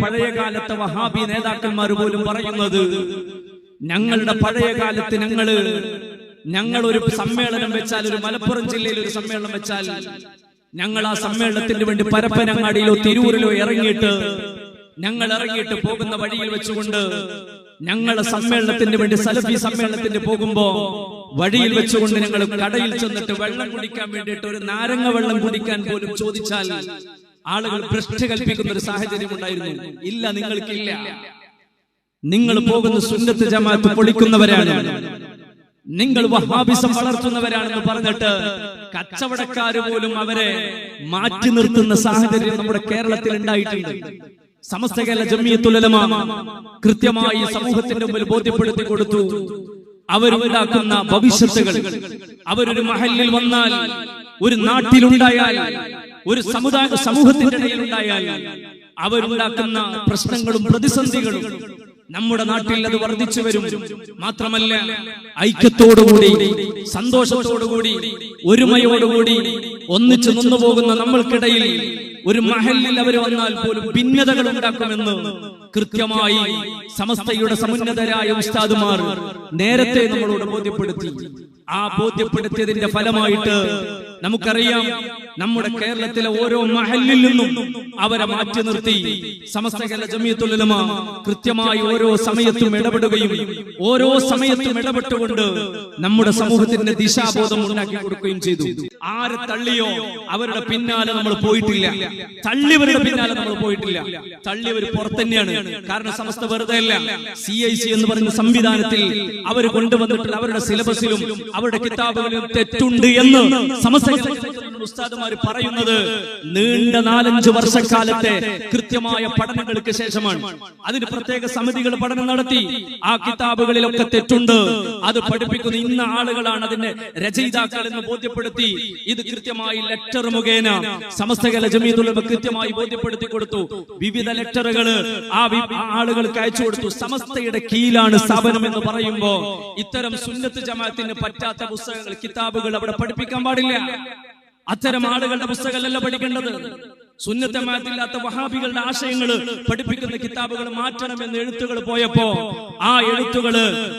പഴയ കാലത്തെ വഹാബി നേതാക്കന്മാർ പോലും പറയുന്നത് ഞങ്ങളുടെ പഴയ കാലത്ത് ഞങ്ങൾ ഞങ്ങൾ ഒരു സമ്മേളനം വെച്ചാൽ ഒരു മലപ്പുറം ജില്ലയിൽ ഒരു സമ്മേളനം വെച്ചാൽ ഞങ്ങൾ ആ സമ്മേളനത്തിന് വേണ്ടി പരപ്പനങ്ങാടിയിലോ തിരൂരിലോ ഇറങ്ങിയിട്ട് ഞങ്ങൾ ഇറങ്ങിയിട്ട് പോകുന്ന വഴിയിൽ വെച്ചുകൊണ്ട് ഞങ്ങളെ സമ്മേളനത്തിന് വേണ്ടി സലഫി സമ്മേളനത്തിന് പോകുമ്പോ വഴിയിൽ വെച്ചുകൊണ്ട് ഞങ്ങൾ കടയിൽ ചെന്നിട്ട് വെള്ളം കുടിക്കാൻ വേണ്ടിയിട്ട് ഒരു നാരങ്ങ വെള്ളം കുടിക്കാൻ പോലും ചോദിച്ചാൽ ആളുകൾ ഭ്രഷ്ട് കൽപ്പിക്കുന്ന ഒരു സാഹചര്യം ഉണ്ടായിരുന്നു. ഇല്ല നിങ്ങൾക്കില്ല. നിങ്ങൾ പോകുന്ന സുന്നത്ത് ജമാഅത്ത് പൊളിക്കുന്നവരാണ്. നിങ്ങൾ വഹാബിസം വളർത്തുന്നവരാണെന്ന് പറഞ്ഞിട്ട് കച്ചവടക്കാര് പോലും അവരെ മാറ്റി നിർത്തുന്ന സാഹചര്യം നമ്മുടെ കേരളത്തിൽ ഉണ്ടായിട്ടുണ്ട്. സമസ്ത കേരള ജമിയത്തുലമ കൃത്യമായി സമൂഹത്തിന്റെ മുമ്പിൽ ബോധ്യപ്പെടുത്തി കൊടുത്തു. അവരുണ്ടാക്കുന്ന ഭവിഷ്യത്തുകൾ. അവരൊരു മഹലിൽ വന്നാൽ ഒരു നാട്ടിലുണ്ടായാൽ ഒരു സമുദായ സമൂഹത്തിന്റെ ഇടയിൽ ഉണ്ടായാൽ അവരുണ്ടാക്കുന്ന പ്രശ്നങ്ങളും പ്രതിസന്ധികളും നമ്മുടെ നാട്ടിൽ അത് വർദ്ധിച്ചു വരും. മാത്രമല്ല ഐക്യത്തോടുകൂടി സന്തോഷത്തോടുകൂടി ഒരുമയോടുകൂടി ഒന്നിച്ചു നിന്നുപോകുന്ന നമ്മൾക്കിടയിൽ ഒരു മഹലിൽ അവർ വന്നാൽ പോലും ഭിന്നതകൾ ഉണ്ടാക്കുമെന്ന് കൃത്യമായി സമസ്തയുടെ സമുന്നതരായ ഉസ്താദുമാർ നേരത്തെ നമ്മളോട് ബോധ്യപ്പെടുത്തി. ആ ബോധ്യപ്പെടുത്തിയതിന്റെ ഫലമായിട്ട് നമുക്കറിയാം നമ്മുടെ കേരളത്തിലെ ഓരോ മഹലിൽ നിന്നും അവരെ മാറ്റി നിർത്തി സമസ്ത കേരള ജമിയത്തുലമ കൃത്യമായി ഓരോ സമയത്തും ഇടപെടുകയും ഓരോ സമയത്തും ഇടപെട്ടുകൊണ്ട് നമ്മുടെ സമൂഹത്തിന്റെ ദിശാബോധം ഉണ്ടാക്കി കൊടുക്കുകയും ചെയ്തു. ആര് തള്ളിയോ അവരുടെ പിന്നാലെ നമ്മൾ പോയിട്ടില്ല. തള്ളിവരുടെ പിന്നാലെ നമ്മൾ പോയിട്ടില്ല. തള്ളിയവർ പുറത്തന്നെയാണ്. കാരണം സമസ്ത വെറുതെ അല്ല. സി ഐ സി എന്ന് പറയുന്ന സംവിധാനത്തിൽ അവർ കൊണ്ടുവന്നിട്ടുള്ള അവരുടെ സിലബസിലും അവരുടെ കിതാബുകളിലും തെറ്റുണ്ട് എന്ന് സമസ്ത ഉസ്താദുമാർ പറയുന്നത് നീണ്ട നാലഞ്ച് വർഷക്കാലത്തെ കൃത്യമായ പഠനങ്ങൾക്ക് ശേഷമാണ്. അതിന് പ്രത്യേക സമിതികൾ പഠനം നടത്തി. ആ കിതാബുകളിലൊക്കെ തെറ്റുണ്ട്. അത് പഠിപ്പിക്കുന്ന ഇന്ന ആളുകളാണ് അതിന്റെ രചയിതാക്കൾ എന്ന് ബോധ്യപ്പെടുത്തി. ഇത് കൃത്യമായി ലെറ്റർ മുഖേന സമസ്തകല ജമീതുലമ കൃത്യമായി ബോധ്യപ്പെടുത്തി കൊടുത്തു. വിവിധ ലെറ്ററുകൾ ആ ആളുകൾക്ക് അയച്ചു കൊടുത്തു. സമസ്തയുടെ കീഴിലാണ് സ്ഥാപനം എന്ന് പറയുമ്പോ ഇത്തരം സുന്നത്ത് ജമാഅത്തിന് പറ്റാത്ത പുസ്തകങ്ങൾ കിതാബുകൾ അവിടെ പഠിപ്പിക്കാൻ പാടില്ല. അത്തരം ആളുകളുടെ പുസ്തകമല്ല പഠിക്കേണ്ടത്. സുന്നത്തമാത്തില്ലാത്ത വഹാബികളുടെ ആശയങ്ങൾ പഠിപ്പിക്കുന്ന കിതാബുകൾ മാറ്റണമെന്ന് എഴുത്തുകൾ പോയപ്പോ ആ എഴുത്തുകൾ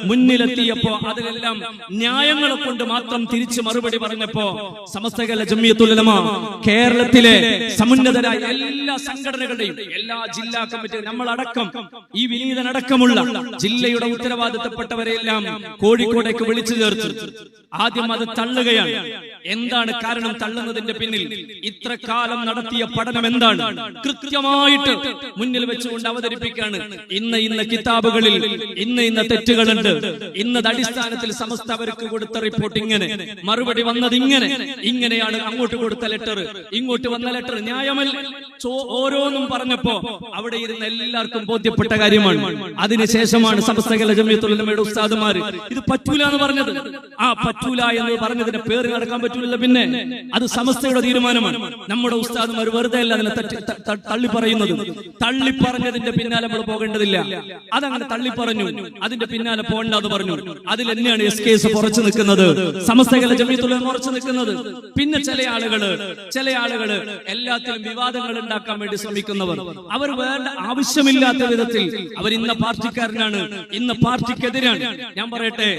മുന്നിലെത്തിയപ്പോ അതിലെല്ലാം ന്യായങ്ങളെ കൊണ്ട് മാത്രം തിരിച്ച് മറുപടി പറഞ്ഞപ്പോ സമസ്തകല ജമ്മിയത്തുലമ കേരളത്തിലെ സമുന്നതരായ എല്ലാ സംഘടനകളുടെയും എല്ലാ ജില്ലാ കമ്മിറ്റി നമ്മളടക്കം ഈ വിനീതനടക്കമുള്ള ജില്ലയുടെ ഉത്തരവാദിത്തപ്പെട്ടവരെല്ലാം കോഴിക്കോടേക്ക് വിളിച്ചു ചേർത്തു. ആദ്യം അത് തള്ളുകയാണ്. എന്താണ് കാരണം തള്ളുന്നതിന്റെ പിന്നിൽ? ഇത്ര കാലം നടത്തിയ പഠനം എന്താണ്? കൃത്യമായിട്ട് മുന്നിൽ വെച്ചുകൊണ്ട് അവതരിപ്പിക്കുകയാണ്. ഇന്ന് ഇന്ന് കിതാബുകളിൽ ഇന്ന് ഇന്ന് തെറ്റുകളുണ്ട്. ഇന്നത് അടിസ്ഥാനത്തിൽ സമസ്ത അവർക്ക് കൊടുത്ത റിപ്പോർട്ട് ഇങ്ങനെ. മറുപടി വന്നത് ഇങ്ങനെ. ഇങ്ങനെയാണ് അങ്ങോട്ട് കൊടുത്ത ലെറ്റർ ഇങ്ങോട്ട് വന്ന ലെറ്റർ ന്യായമല്ല. ഓരോന്നും പറഞ്ഞപ്പോ അവിടെ ഇരുന്ന് എല്ലാവർക്കും ബോധ്യപ്പെട്ട കാര്യമാണ്. അതിനുശേഷമാണ് സമസ്തകല ജമിയത്തുലമയുടെ ഉസ്താദുമാർ ഇത് പറ്റൂല എന്ന് പറഞ്ഞത്. ആ പറ്റൂല എന്ന് പറഞ്ഞതിന്റെ പേര് നടക്കാൻ പറ്റൂല പിന്നെ. അത് സമസ്തയുടെ തീരുമാനമാണ്. നമ്മുടെ ഉസ്താദുമാർ വെറുതെ അല്ല അതിനെ തള്ളി പറയുന്നത് തള്ളി പറഞ്ഞതിന്റെ പിന്നാലെ നമ്മൾ പോകേണ്ടതില്ല. അതങ്ങനെ തള്ളി പറഞ്ഞു അതിന്റെ പിന്നാലെ പോകണ്ട എന്ന് പറഞ്ഞു. അതിൽ തന്നെയാണ് എസ് കെ എസ് പുറച്ചു നിൽക്കുന്നത്. സമസ്തകല ജമീത്തുള്ള ഉറച്ചു നിൽക്കുന്നത്. പിന്നെ ചില ആളുകൾ ചില ആളുകൾ എല്ലാത്തിലും വിവാദങ്ങൾ ഉണ്ടാക്കാൻ വേണ്ടി ശ്രമിക്കുന്നവർ. അവർ വേണ്ട ആവശ്യമില്ലാത്ത വിധത്തിൽ അവർ ഇന്ന പാർട്ടിക്കാരനാണ് ഇന്ന പാർട്ടിക്കെതിരാണ്. ഞാൻ പറയട്ടെ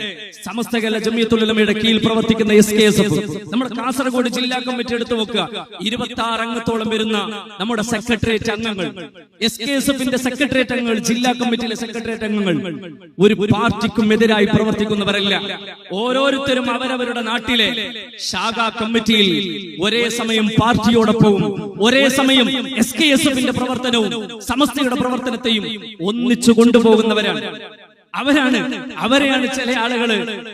സമസ്തകല ജമീത്തുള്ളമയുടെ കീഴിൽ പ്രവർത്തിക്കുന്ന എസ് കെ എസ് എഫ് നമ്മുടെ കാസർഗോഡ് ജില്ലാ കമ്മിറ്റി എടുത്തു നോക്കുക ഇരുപത്തി ആറ് അംഗത്തോളം വരുന്ന നമ്മുടെ സെക്രട്ടേറിയറ്റ് അംഗങ്ങൾ എസ് കെ എസ് എഫിന്റെ സെക്രട്ടേറിയറ്റ് അംഗങ്ങൾ ജില്ലാ കമ്മിറ്റിയിലെ സെക്രട്ടേറിയറ്റ് അംഗങ്ങൾ ഒരു പാർട്ടിക്കും എതിരായി പ്രവർത്തിക്കുന്നവരല്ല. ഓരോരുത്തരും അവരവരുടെ നാട്ടിലെ ശാഖാ കമ്മിറ്റിയിൽ ഒരേ സമയം പാർട്ടിയോടൊപ്പവും ഒരേ സമയം എസ് കെ എസ് എഫിന്റെ പ്രവർത്തനവും സമസ്തയുടെ പ്രവർത്തനത്തെയും ഒന്നിച്ചു കൊണ്ടുപോകുന്നവരാണ്. അവരാണ് അവരെയാണ് ചില ആളുകൾ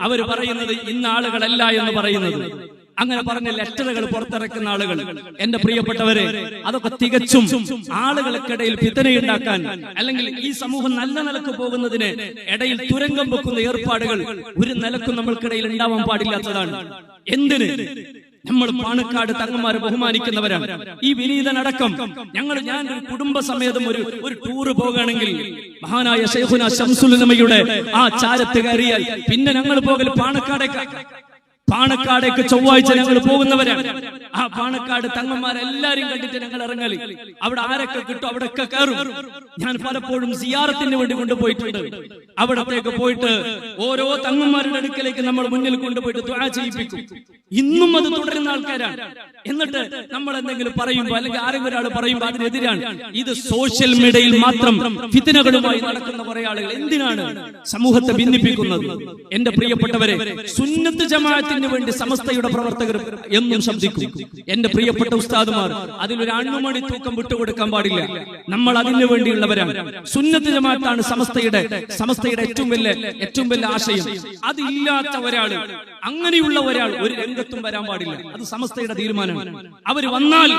അവർ പറയുന്നത് ഇന്ന ആളുകളല്ല എന്ന് പറയുന്നത്. അങ്ങനെ പറഞ്ഞ ലെറ്ററുകൾ പുറത്തിറക്കുന്ന ആളുകൾ. എന്റെ പ്രിയപ്പെട്ടവരെ അതൊക്കെ തികച്ചും ആളുകൾക്കിടയിൽ പിത്തനയുണ്ടാക്കാൻ അല്ലെങ്കിൽ ഈ സമൂഹം നല്ല നിലയ്ക്ക് പോകുന്നതിന് ഇടയിൽ തുരങ്കം വെക്കുന്ന ഏർപ്പാടുകൾ ഒരു നിലക്കും നമ്മൾക്കിടയിൽ ഉണ്ടാവാൻ പാടില്ലാത്തതാണ്. എന്തിന്? നമ്മൾ പാണക്കാട് തങ്ങന്മാരെ ബഹുമാനിക്കുന്നവരാണ്. ഈ വിനീതനടക്കം ഞങ്ങൾ ഞാൻ ഒരു കുടുംബസമേതം ഒരു ഒരു ടൂറ് പോകുകയാണെങ്കിൽ മഹാനായ ഷെയ്ഖുന ശംസുലമയുടെ ആ ചാരത്ത് കയറിയാൽ പിന്നെ ഞങ്ങൾ പോകൽ പാണക്കാടേക്ക്. പാണക്കാടേക്ക് ചൊവ്വാഴ്ച ഞങ്ങൾ പോകുന്നവരാണ്. ആ പാണക്കാട് തങ്ങന്മാരെല്ലാരും കണ്ടിട്ട് ഞങ്ങൾ ഇറങ്ങലി. അവിടെ ആരൊക്കെ കിട്ടും അവിടെ ഒക്കെ കയറും. ഞാൻ പലപ്പോഴും സിയാറത്തിന് വേണ്ടി കൊണ്ടുപോയിട്ടുണ്ട്. അവിടത്തേക്ക് പോയിട്ട് ഓരോ തങ്ങന്മാരുടെ അടുക്കലേക്ക് നമ്മൾ മുന്നിൽ കൊണ്ടുപോയിട്ട് ദ്വാ ചെയ്യിപ്പിക്കും. ഇന്നും അത് തുടരുന്ന ആൾക്കാരാണ്. എന്നിട്ട് നമ്മൾ എന്തെങ്കിലും പറയുമ്പോൾ അല്ലെങ്കിൽ ആരെങ്കിലും ഒരാൾ പറയുമ്പോൾ അതിനെതിരാണ്. ഇത് സോഷ്യൽ മീഡിയയിൽ മാത്രം ഫിത്തനകളുമായി നടക്കുന്ന കുറെ ആളുകൾ. എന്തിനാണ് സമൂഹത്തെ ഭിന്നിപ്പിക്കുന്നത്? എന്റെ പ്രിയപ്പെട്ടവരെ സുന്നത്ത് ജമാഅത്തിന് വേണ്ടി സമസ്തയുടെ പ്രവർത്തകർ എന്നും ശബ്ദിക്കും. എന്റെ പ്രിയപ്പെട്ട ഉസ്താദുമാർ അതിലൊരു അണ്ണുമണി തൂക്കം വിട്ടുകൊടുക്കാൻ പാടില്ല. നമ്മൾ അതിനു വേണ്ടിയുള്ളവരാണ്. സുന്നത്ത് ജമാഅത്താണ് സമസ്തയുടെ സമസ്തയുടെ ഏറ്റവും വലിയ ഏറ്റവും വലിയ ആശയം. അതില്ലാത്ത ഒരാൾ അങ്ങനെയുള്ള ഒരാൾ ഒരു രംഗത്തും വരാൻ പാടില്ല. അത് സമസ്തയുടെ തീരുമാനമാണ്. അവർ വന്നാൽ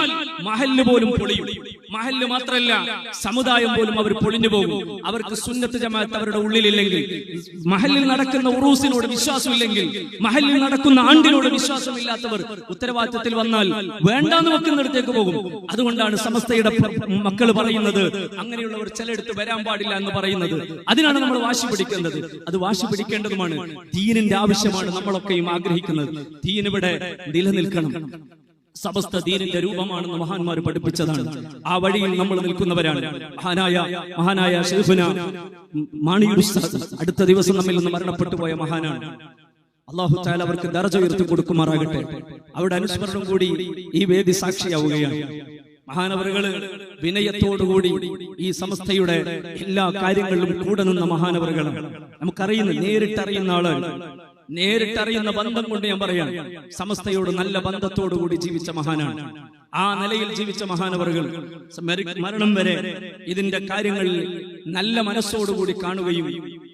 മഹല്ല് പോലും പൊളിയും. മഹല്ല് മാത്രമല്ല സമുദായം പോലും അവർ പൊളിഞ്ഞു പോകും. അവർക്ക് സുന്നത്ത് ജമാഅത്ത് അവരുടെ ഉള്ളിലില്ലെങ്കിൽ മഹല്ലിൽ നടക്കുന്ന ഉറൂസിനോട് വിശ്വാസമില്ലെങ്കിൽ മഹല്ലിൽ നടക്കുന്ന ആണ്ടിനോട് വിശ്വാസമില്ലാത്തവർ ഉത്തരവാദിത്തത്തിൽ വന്നാൽ വേണ്ടാന്ന് വെക്കുന്നിടത്തേക്ക് പോകും. അതുകൊണ്ടാണ് സമസ്തയുടെ മക്കൾ പറയുന്നത് അങ്ങനെയുള്ളവർ ചിലയിടത്ത് വരാൻ പാടില്ല എന്ന് പറയുന്നത്. അതിനാണ് നമ്മൾ വാശി പിടിക്കുന്നത് അത് വാശി പിടിക്കേണ്ടതുമാണ്. ദീനിന്റെ ആവശ്യമാണ് നമ്മളൊക്കെയും ആഗ്രഹിക്കുന്നത്. ദീനിവിടെ നിലനിൽക്കണം. സമസ്ത ദീനിന്റെ രൂപമാണെന്ന് മഹാന്മാർ പഠിപ്പിച്ചതാണ്. ആ വഴിയിൽ നമ്മൾ നിൽക്കുന്നവരാണ്. മഹാനായ മഹാനായ ഷെയ്ഫുന ഉസ്താദ് അടുത്ത ദിവസം നമ്മിൽ നിന്ന് മരണപ്പെട്ടു പോയ മഹാനാണ്. അള്ളാഹു ചായാൽ അവർക്ക് ദർജ ഉയർത്തി കൊടുക്കുമാറാകട്ടെ അവരുടെ അനുസ്മരണം കൂടി ഈ വേദി സാക്ഷിയാവുകയാണ്. മഹാനവറുകൾ വിനയത്തോടുകൂടി ഈ സമസ്തയുടെ എല്ലാ കാര്യങ്ങളിലും കൂടെ നിന്ന മഹാനവറുകളാണ്. നമുക്കറിയുന്ന നേരിട്ടറിയുന്ന ആളാണ് നേരിട്ടറിയുന്ന ബന്ധം കൊണ്ട് ഞാൻ പറയാം സമസ്തയോട് നല്ല ബന്ധത്തോടുകൂടി ജീവിച്ച മഹാനാണ്. ആ നിലയിൽ ജീവിച്ച മഹാനവറുകൾ മരണം വരെ ഇതിന്റെ കാര്യങ്ങളിൽ നല്ല മനസ്സോടുകൂടി കാണുകയും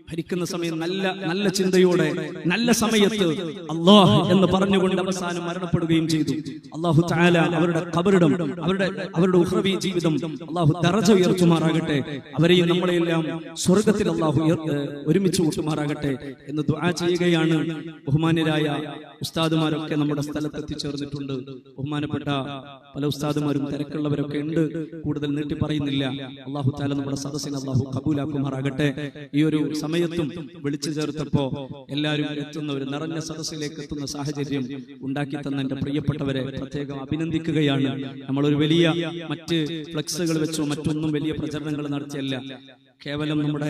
ഭരിക്കുന്ന സമയം നല്ല നല്ല ചിന്തയോടെ നല്ല സമയത്ത് അള്ളാഹ് എന്ന് പറഞ്ഞുകൊണ്ട് അവസാനം മരണപ്പെടുകയും ചെയ്തു. അള്ളാഹു താല അവരുടെ കബറിടം അവരുടെ അവരുടെ ഉഹ്റവി ജീവിതം അള്ളാഹു തറച്ച ഉയർത്തുമാറാകട്ടെ. അവരെയും നമ്മളെയെല്ലാം സ്വർഗത്തിൽ അള്ളാഹു ഒരുമിച്ച് കൂട്ടുമാറാകട്ടെ എന്ന് ദുആ ചെയ്യുകയാണ് ബഹുമാന്യരായ ഉസ്താദുമാരൊക്കെ നമ്മുടെ സ്ഥലത്ത് എത്തിച്ചേർന്നിട്ടുണ്ട് ബഹുമാനപ്പെട്ട പല ഉസ്താദുമാരും തിരക്കുള്ളവരൊക്കെ ഉണ്ട്. കൂടുതൽ നീട്ടി പറയുന്നില്ല. അള്ളാഹു താല നമ്മുടെ സദസ്സിനെ അള്ളാഹു കബൂലാക്കുമാറാകട്ടെ. ഈ ഒരു സമയത്തും വിളിച്ചു ചേർത്തപ്പോ എല്ലാവരും എത്തുന്ന ഒരു നിറഞ്ഞ സദസ്സിലേക്ക് എത്തുന്ന സാഹചര്യം ഉണ്ടാക്കി തന്ന എന്റെ പ്രിയപ്പെട്ടവരെ പ്രത്യേകം അഭിനന്ദിക്കുകയാണ്. നമ്മളൊരു വലിയ മറ്റ് ഫ്ലക്സുകൾ വെച്ചോ മറ്റൊന്നും വലിയ പ്രചരണങ്ങൾ നടത്തിയല്ല. കേവലം നമ്മുടെ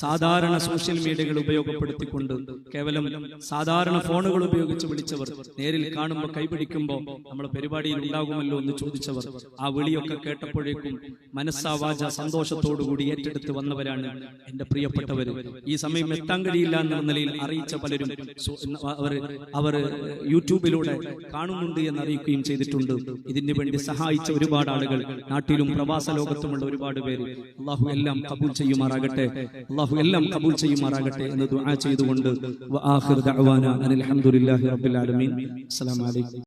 സാധാരണ സോഷ്യൽ മീഡിയകൾ ഉപയോഗപ്പെടുത്തിക്കൊണ്ട് കേവലം സാധാരണ ഫോണുകൾ ഉപയോഗിച്ച് വിളിച്ചവർ നേരിൽ കാണുമ്പോൾ കൈപിടിക്കുമ്പോൾ നമ്മുടെ പരിപാടിയിൽ ഉണ്ടാകുമല്ലോ എന്ന് ചോദിച്ചവർ ആ വിളിയൊക്കെ കേട്ടപ്പോഴേക്കും മനസ്സാവാച സന്തോഷത്തോടുകൂടി ഏറ്റെടുത്ത് വന്നവരാണ് എന്റെ പ്രിയപ്പെട്ടവർ ഈ സമയം എത്താൻ കഴിയില്ല എന്ന നിലയിൽ അറിയിച്ച പലരും അവർ അവർ യൂട്യൂബിലൂടെ കാണുന്നുണ്ട് എന്ന് അറിയിക്കുകയും ചെയ്തിട്ടുണ്ട്. ഇതിനു വേണ്ടി സഹായിച്ച ഒരുപാട് ആളുകൾ നാട്ടിലും പ്രവാസ ലോകത്തുമുള്ള ഒരുപാട് പേര്. അള്ളാഹു എല്ലാം കബൂൽ ചെയ്യുമാറാകട്ടെ. അള്ളാഹു എല്ലാം കബൂൽ ചെയ്യുമാറാകട്ടെ എന്ന് ദുആ ചെയ്തുകൊണ്ട്. വ ആഖിർ ദഅവാന അനിൽ ഹംദുലില്ലാഹി റബ്ബിൽ ആലമീൻ. അസ്സലാമു അലൈക്കും.